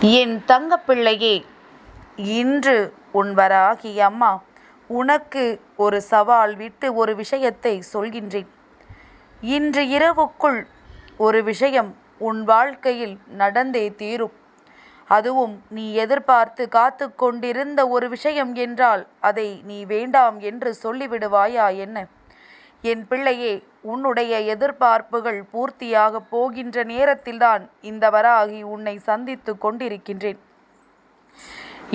என் தங்கப்பிள்ளையே இன்று உன் வராகி அம்மா உனக்கு ஒரு சவால் விட்டு ஒரு விஷயத்தை சொல்கின்றேன். இன்று இரவுக்குள் ஒரு விஷயம் உன் வாழ்க்கையில் நடந்தே தீரும். அதுவும் நீ எதிர்பார்த்து காத்து கொண்டிருந்த ஒரு விஷயம் என்றால் அதை நீ வேண்டாம் என்று சொல்லிவிடுவாயா என்ன? என் பிள்ளையே உன்னுடைய எதிர்பார்ப்புகள் பூர்த்தியாக போகின்ற நேரத்தில்தான் இந்த வராகி உன்னை சந்தித்து கொண்டிருக்கின்றேன்.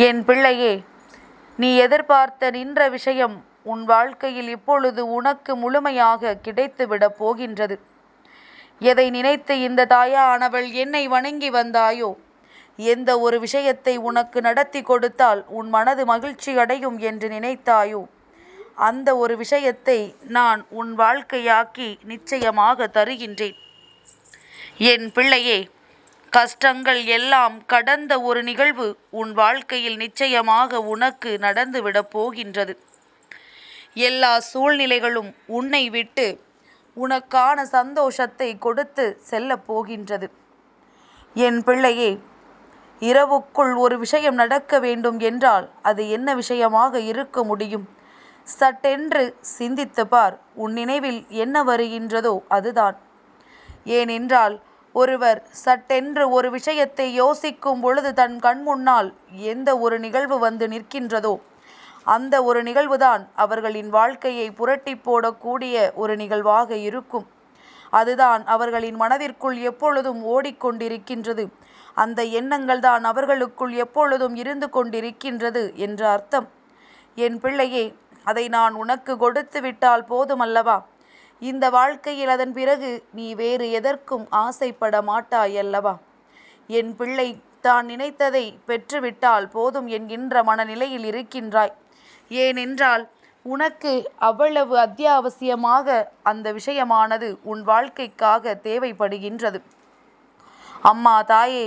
என் பிள்ளையே நீ எதிர்பார்த்த நின்ற விஷயம் உன் வாழ்க்கையில் இப்பொழுது உனக்கு முழுமையாக கிடைத்துவிடப் போகின்றது. எதை நினைத்து இந்த தாயானவள் என்னை வணங்கி வந்தாயோ எந்த ஒரு விஷயத்தை உனக்கு நடத்தி கொடுத்தால் உன் மனது மகிழ்ச்சி அடையும் என்று நினைத்தாயோ அந்த ஒரு விஷயத்தை நான் உன் வாழ்க்கையாக்கி நிச்சயமாக தருகின்றேன். என் பிள்ளையே கஷ்டங்கள் எல்லாம் கடந்த ஒரு நிகழ்வு உன் வாழ்க்கையில் நிச்சயமாக உனக்கு நடந்துவிடப் போகின்றது. எல்லா சூழ்நிலைகளும் உன்னை விட்டு உனக்கான சந்தோஷத்தை கொடுத்து செல்லப் போகின்றது. என் பிள்ளையே இரவுக்குள் ஒரு விஷயம் நடக்க வேண்டும் என்றால் அது என்ன விஷயமாக இருக்க முடியும்? சட்டென்று சிந்தித்து பார் உன் நினைவில் என்ன வருகின்றதோ அதுதான். ஏனென்றால் ஒருவர் சட்டென்று ஒரு விஷயத்தை யோசிக்கும் பொழுது தன் கண் முன்னால் எந்த ஒரு நிகழ்வு வந்து நிற்கின்றதோ அந்த ஒரு நிகழ்வுதான் அவர்களின் வாழ்க்கையை புரட்டி போடக்கூடிய ஒரு நிகழ்வாக இருக்கும். அதுதான் அவர்களின் மனதிற்குள் எப்பொழுதும் ஓடிக்கொண்டிருக்கின்றது. அந்த எண்ணங்கள் தான் அவர்களுக்குள் எப்பொழுதும் இருந்து கொண்டிருக்கின்றது என்ற அர்த்தம். என் பிள்ளையே அதை நான் உனக்கு கொடுத்து விட்டால் போதுமல்லவா? இந்த வாழ்க்கையில் அதன் பிறகு நீ வேறு எதற்கும் ஆசைப்பட மாட்டாயல்லவா? என் பிள்ளை தான் நினைத்ததை பெற்றுவிட்டால் போதும் என்கின்ற மனநிலையில் இருக்கின்றாய். ஏனென்றால் உனக்கு அவ்வளவு அத்தியாவசியமாக அந்த விஷயமானது உன் வாழ்க்கைக்காக தேவைப்படுகின்றது. அம்மா தாயே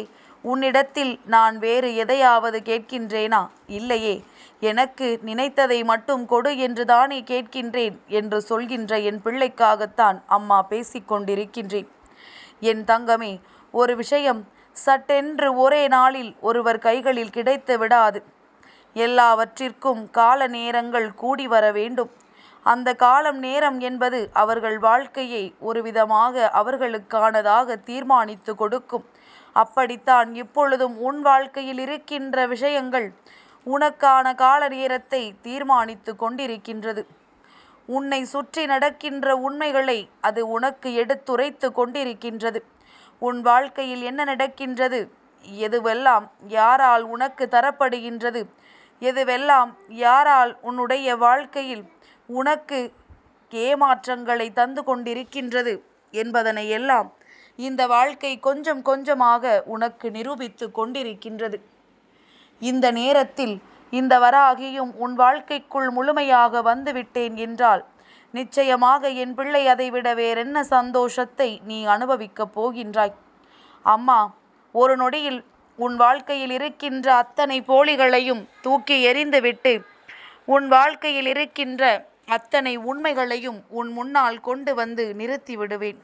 உன்னிடத்தில் நான் வேறு எதையாவது கேட்கின்றேனா? இல்லையே. எனக்கு நினைத்ததை மட்டும் கொடு என்று தானே கேட்கின்றேன் என்று சொல்கின்ற என் பிள்ளைக்காகத்தான் அம்மா பேசிக்கொண்டிருக்கின்றேன் என் தங்கமே ஒரு விஷயம் சட்டென்று ஒரே நாளில் ஒருவர் கைகளில் கிடைத்து விடாது. எல்லாவற்றிற்கும் கால நேரங்கள் கூடி வர வேண்டும். அந்த காலம் நேரம் என்பது அவர்கள் வாழ்க்கையை ஒரு விதமாக அவர்களுக்கானதாக தீர்மானித்து கொடுக்கும். அப்படித்தான் இப்பொழுதும் உன் வாழ்க்கையில் இருக்கின்ற விஷயங்கள் உனக்கான கால நேரத்தை தீர்மானித்து கொண்டிருக்கின்றது. உன்னை சுற்றி நடக்கின்ற உண்மைகளை அது உனக்கு எடுத்துரைத்து கொண்டிருக்கின்றது. உன் வாழ்க்கையில் என்ன நடக்கின்றது? எதுவெல்லாம் யாரால் உனக்கு தரப்படுகின்றது? எதுவெல்லாம் யாரால் உன்னுடைய வாழ்க்கையில் உனக்கு ஏமாற்றங்களை தந்து கொண்டிருக்கின்றது என்பதனை எல்லாம் இந்த வாழ்க்கை கொஞ்சம் கொஞ்சமாக உனக்கு நிரூபித்து கொண்டிருக்கின்றது. இந்த நேரத்தில் இந்த வராகியும் உன் வாழ்க்கைக்குள் முழுமையாக வந்துவிட்டேன் என்றால் நிச்சயமாக என் பிள்ளை அதைவிட வேறென்ன சந்தோஷத்தை நீ அனுபவிக்கப் போகின்றாய்? அம்மா ஒரு நொடியில் உன் வாழ்க்கையில் இருக்கின்ற அத்தனை போலிகளையும் தூக்கி எறிந்துவிட்டு உன் வாழ்க்கையில் இருக்கின்ற அத்தனை உண்மைகளையும் உன் முன்னால் கொண்டு வந்து நிறுத்தி விடுவேன்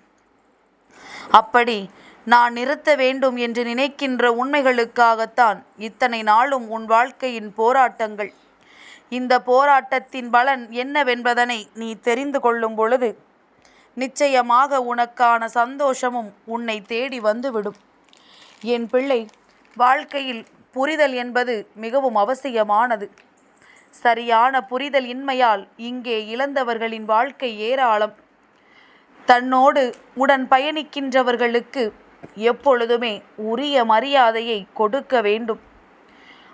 அப்படி நான் நிறுத்த வேண்டும் என்று நினைக்கின்ற உண்மைகளுக்காகத்தான் இத்தனை நாளும் உன் வாழ்க்கையின் போராட்டங்கள். இந்த போராட்டத்தின் பலன் என்னவென்பதனை நீ தெரிந்து கொள்ளும் பொழுது நிச்சயமாக உனக்கான சந்தோஷமும் உன்னை தேடி வந்துவிடும். என் பிள்ளை வாழ்க்கையில் புரிதல் என்பது மிகவும் அவசியமானது. சரியான புரிதல் இன்மையால் இங்கே இழந்தவர்களின் வாழ்க்கை ஏராளம். தன்னோடு உடன் பயணிக்கின்றவர்களுக்கு எப்பொழுதுமே உரிய மரியாதையை கொடுக்க வேண்டும்.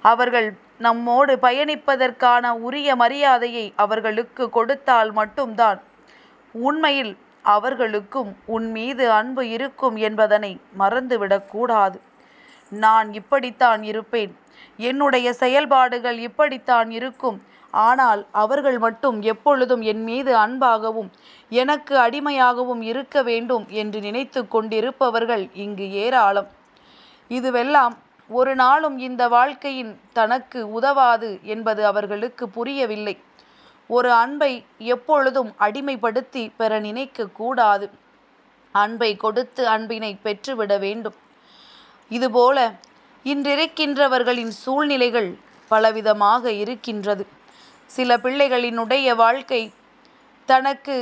அவர்கள் நம்மோடு பயணிப்பதற்கான உரிய மரியாதையை அவர்களுக்கு கொடுத்தால் மட்டும்தான் உண்மையில் அவர்களுக்கும் உன் மீது அன்பு இருக்கும் என்பதனை மறந்துவிடக்கூடாது நான் இப்படித்தான் இருப்பேன். என்னுடைய செயல்பாடுகள் இப்படித்தான் இருக்கும். ஆனால் அவர்கள் மட்டும் எப்பொழுதும் என் மீது அன்பாகவும் எனக்கு அடிமையாகவும் இருக்க வேண்டும் என்று நினைத்து கொண்டிருப்பவர்கள் இங்கு ஏராளம். இதுவெல்லாம் ஒரு நாளும் இந்த வாழ்க்கையின் தனக்கு உதவாது என்பது அவர்களுக்கு புரியவில்லை. ஒரு அன்பை எப்பொழுதும் அடிமைப்படுத்தி பெற நினைக்க கூடாது. அன்பை கொடுத்து அன்பினை பெற்றுவிட வேண்டும். இதுபோல இன்றிருக்கின்றவர்களின் சூழ்நிலைகள் பலவிதமாக இருக்கின்றது. சில பிள்ளைகளினுடைய வாழ்க்கை தனக்கு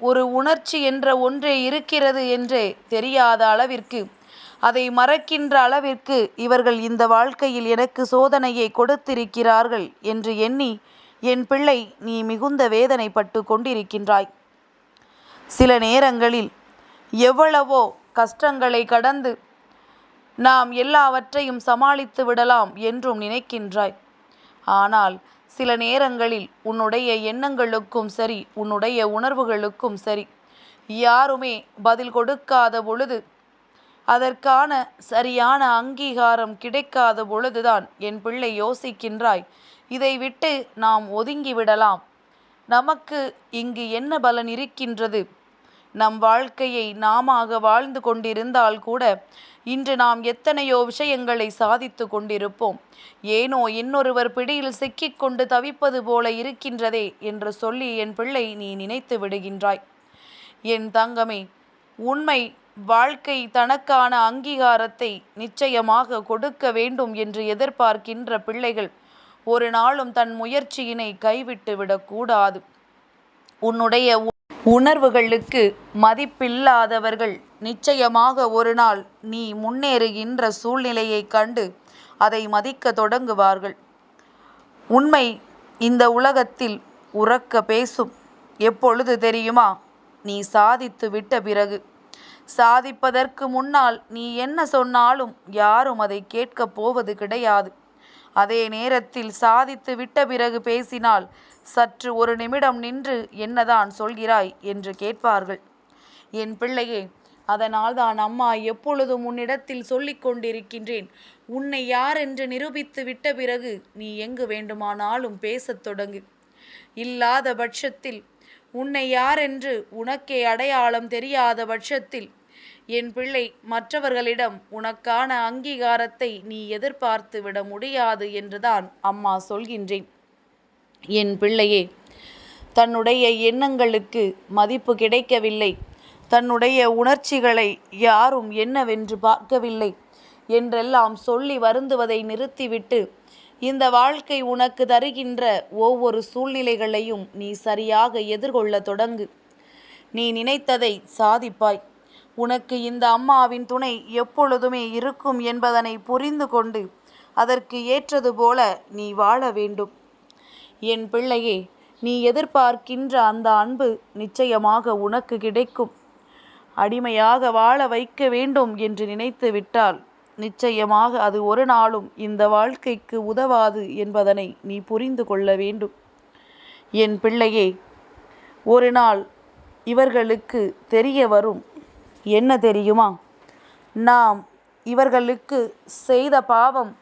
ஒரு உணர்ச்சி என்ற ஒன்றே இருக்கிறது என்றே தெரியாத அளவிற்கு அதை மறக்கின்ற அளவிற்கு இவர்கள் இந்த வாழ்க்கையில் எனக்கு சோதனையை கொடுத்திருக்கிறார்கள் என்று எண்ணி என் பிள்ளை நீ மிகுந்த வேதனைப்பட்டு கொண்டிருக்கின்றாய். சில நேரங்களில் எவ்வளவோ கஷ்டங்களை கடந்து நாம் எல்லாவற்றையும் சமாளித்து விடலாம் என்றும் நினைக்கின்றாய். ஆனால் சில நேரங்களில் உன்னுடைய எண்ணங்களுக்கும் சரி உன்னுடைய உணர்வுகளுக்கும் சரி யாருமே பதில் கொடுக்காத பொழுது அதற்கான சரியான அங்கீகாரம் கிடைக்காத பொழுதுதான் என் பிள்ளை யோசிக்கின்றாய் இதை விட்டு நாம் ஒதுங்கி விடலாம். நமக்கு இங்கு என்ன பலன் இருக்கின்றது? நம் வாழ்க்கையை நாமாக வாழ்ந்து கொண்டிருந்தால் கூட இன்று நாம் எத்தனையோ விஷயங்களை சாதித்து கொண்டிருப்போம். ஏனோ இன்னொருவர் பிடியில் சிக்கிக்கொண்டு தவிப்பது போல இருக்கின்றதே என்று சொல்லி என் பிள்ளை நீ நினைத்து விடுகின்றாய். என் தங்கமே உண்மை வாழ்க்கை தனக்கான அங்கீகாரத்தை நிச்சயமாக கொடுக்க வேண்டும் என்று எதிர்பார்க்கின்ற பிள்ளைகள் ஒரு நாளும் தன் முயற்சியினை கைவிட்டு விடக்கூடாது. உன்னுடைய உணர்வுகளுக்கு மதிப்பில்லாதவர்கள் நிச்சயமாக ஒரு நாள் நீ முன்னேறுகின்ற சூழ்நிலையைக் கண்டு அதை மதிக்க தொடங்குவார்கள். உண்மை இந்த உலகத்தில் உறக்க பேசும். எப்பொழுது தெரியுமா? நீ சாதித்து விட்ட பிறகு. சாதிப்பதற்கு முன்னால் நீ என்ன சொன்னாலும் யாரும் அதை கேட்கப் போவது கிடையாது. அதே நேரத்தில் சாதித்து விட்ட பிறகு பேசினால் சற்று ஒரு நிமிடம் நின்று என்னதான் சொல்கிறாய்? என்று கேட்பார்கள். என் பிள்ளையே அதனால் தான் அம்மா எப்பொழுதும் உன்னிடத்தில் சொல்லிக் கொண்டிருக்கின்றேன். உன்னை யார் என்று நிரூபித்து விட்ட பிறகு நீ எங்கு வேண்டுமானாலும் பேசத் தொடங்கு. இல்லாத பட்சத்தில் உன்னை யார் என்று உனக்கே அடையாளம் தெரியாத பட்சத்தில் என் பிள்ளை மற்றவர்களிடம் உனக்கான அங்கீகாரத்தை நீ எதிர்பார்த்து விட முடியாது என்றுதான் அம்மா சொல்கின்றேன். என் பிள்ளையே தன்னுடைய எண்ணங்களுக்கு மதிப்பு கிடைக்கவில்லை. தன்னுடைய உணர்ச்சிகளை யாரும் என்னவென்று பார்க்கவில்லை என்றெல்லாம் சொல்லி வருந்துவதை நிறுத்திவிட்டு இந்த வாழ்க்கை உனக்கு தருகின்ற ஒவ்வொரு சூழ்நிலைகளையும் நீ சரியாக எதிர்கொள்ள தொடங்கு. நீ நினைத்ததை சாதிப்பாய். உனக்கு இந்த அம்மாவின் துணை எப்பொழுதுமே இருக்கும் என்பதனை புரிந்து கொண்டு அதற்கு ஏற்றது போல நீ வாழ வேண்டும். என் பிள்ளையே நீ எதிர்பார்க்கின்ற அந்த அன்பு நிச்சயமாக உனக்கு கிடைக்கும். அடிமையாக வாழ வைக்க வேண்டும் என்று நினைத்து விட்டால் நிச்சயமாக அது ஒரு நாளும் இந்த வாழ்க்கைக்கு உதவாது என்பதனை நீ புரிந்து கொள்ள வேண்டும். என் பிள்ளையே ஒரு நாள் இவர்களுக்கு தெரிய வரும். என்ன தெரியுமா? நாம் இவர்களுக்கு செய்த பாவம்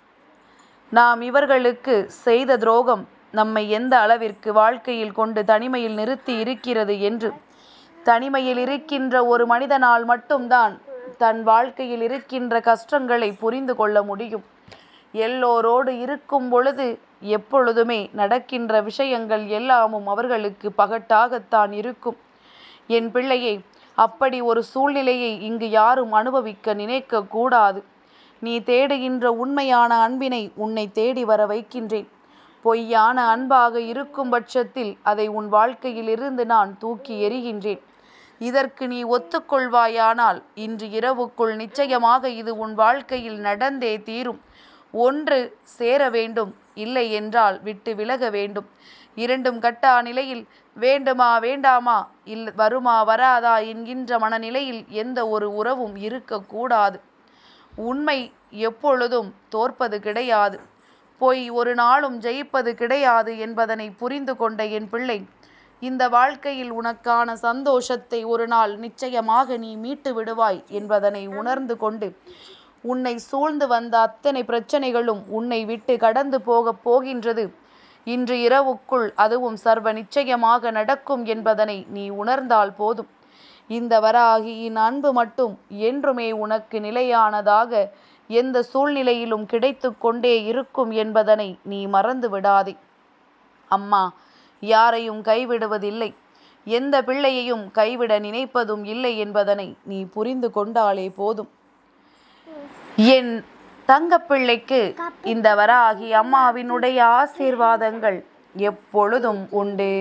நாம் இவர்களுக்கு செய்த துரோகம் நம்மை எந்த அளவிற்கு வாழ்க்கையில் கொண்டு தனிமையில் நிறுத்தி இருக்கிறது என்று. தனிமையில் இருக்கின்ற ஒரு மனிதனால் மட்டும்தான் தன் வாழ்க்கையில் இருக்கின்ற கஷ்டங்களை புரிந்து கொள்ள முடியும். எல்லோரோடு இருக்கும் பொழுது எப்பொழுதுமே நடக்கின்ற விஷயங்கள் எல்லாமும் அவர்களுக்கு பகட்டாகத்தான் இருக்கும். என் பிள்ளையை அப்படி ஒரு சூழ்நிலையை இங்கு யாரும் அனுபவிக்க நினைக்க கூடாது நீ தேடுகின்ற உண்மையான அன்பினை உன்னை தேடி வர வைக்கின்றேன். பொய்யான அன்பாக இருக்கும் பட்சத்தில் அதை உன் வாழ்க்கையில் இருந்து நான் தூக்கி எறிகின்றேன். இதற்கு நீ ஒத்துக்கொள்வாயானால் இன்று இரவுக்குள் நிச்சயமாக இது உன் வாழ்க்கையில் நடந்தே தீரும். ஒன்று சேர வேண்டும். இல்லை என்றால் விட்டு விலக வேண்டும். இரண்டும் கட்டா நிலையில் வேண்டுமா வேண்டாமா? இல் வருமா வராதா? என்கின்ற மனநிலையில் எந்த ஒரு உறவும் இருக்கக்கூடாது. உண்மை எப்பொழுதும் தோற்பது கிடையாது. போய் ஒரு நாளும் ஜெயிப்பது கிடையாது என்பதனை புரிந்து கொண்ட என் பிள்ளை இந்த வாழ்க்கையில் உனக்கான சந்தோஷத்தை ஒரு நாள் நிச்சயமாக நீ மீட்டு விடுவாய் என்பதனை உணர்ந்து கொண்டு உன்னை சூழ்ந்து வந்த அத்தனை பிரச்சனைகளும் உன்னை விட்டு கடந்து போகப் போகின்றது. இன்று இரவுக்குள் அதுவும் சர்வ நிச்சயமாக நடக்கும் என்பதனை நீ உணர்ந்தால் போதும். இந்த வராகியின் அன்பு மட்டும் என்றுமே உனக்கு நிலையானதாக எந்த சூழ்நிலையிலும் கிடைத்து கொண்டே இருக்கும் என்பதனை நீ மறந்து விடாதே. அம்மா யாரையும் கைவிடுவதில்லை. எந்த பிள்ளையையும் கைவிட நினைப்பதும் இல்லை என்பதனை நீ புரிந்து கொண்டாலே போதும். என் தங்கப்பிள்ளைக்கு இந்த வராகி அம்மாவினுடைய ஆசீர்வாதங்கள் எப்பொழுதும் உண்டு.